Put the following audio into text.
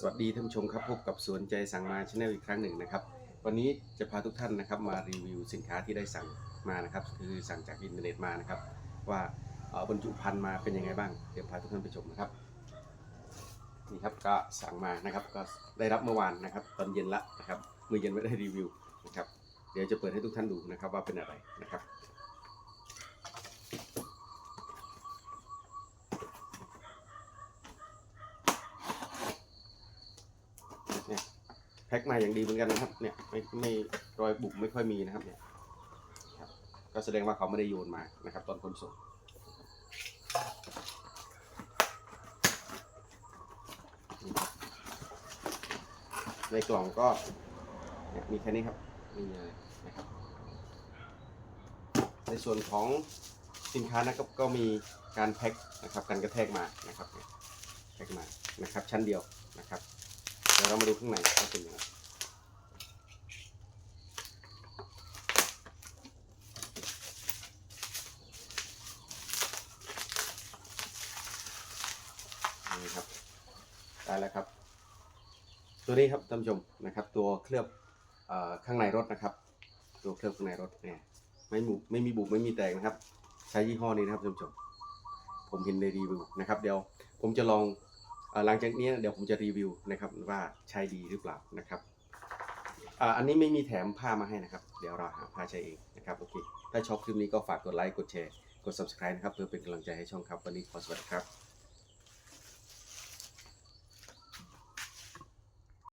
สวัสดีท่านผู้ชมครับพบกับสวนใจสั่งมาช n แนลอีกครั้งหนึ่งนะครับ วันนี้จะพาทุกท่านนะครับมารีวิวสินค้าที่ได้สั่งมานะครับ คือสั่งจากอินเทอร์เน็ตมานะครับ ว่าเอ่อบรรจุภัณฑ์มาเป็นยังไงบ้างเดี๋ยวพาทุกท่านไปชมนะครับนี่ครับก็สั่งมานะครับก็ได้รับเมื่อวานนะครับ ตอนเย็นละนะครับมือเย็นไม่ได้รีวิวนะครับ เดี๋ยวจะเปิดให้ทุกท่านดูนะครับว่าเป็นอะไรนะครับ เนี่ย แพ็คมาอย่างดีเหมือนกันนะครับ เนี่ยไม่ไม่รอยบุบไม่ค่อยมีนะครับเนี่ยครับก็แสดงว่าเขาไม่ได้โยนมานะครับ ตอนขนส่งนะครับในกล่องก็เนี่ยมีแค่นี้ครับไม่มีอะไรนะครับ ในส่วนของสินค้านะครับก็มีการแพ็คนะครับการกระแทกมานะครับเนี่ยแพ็คมานะครับชั้นเดียว ดี๋ยวเรามาดูข้างในว่าเป็นยังไงนี่ครับได้แล้วครับ ตัวนี้ครับท่านผู้ชมนะครับ ตัวเคลือบอข้างในรถนะครับ ตัวเคลือบข้างในรถเนี่ยไม่บุไม่มีบุบไม่มีแตกนะครับ ใช้ยี่ห้อนี้นะครับท่านผู้ชมผมเห็นในรีวิวนะครับ เดี๋ยวผมจะลอง หลังจากนี้เดี๋ยวผมจะรีวิวนะครับว่าใช้ดีหรือเปล่านะครับอันนี้ไม่มีแถมผ้ามาให้นะครับ เดี๋ยวเราหาผ้าใช้เองนะครับโอเคถ้าชอบคลิปนี้ก็ฝากกดไลค์กดแชร์กด subscribe นะครับเพื่อเป็นกำลังใจให้ช่องครับวันนี้ขอสวัสดีครับ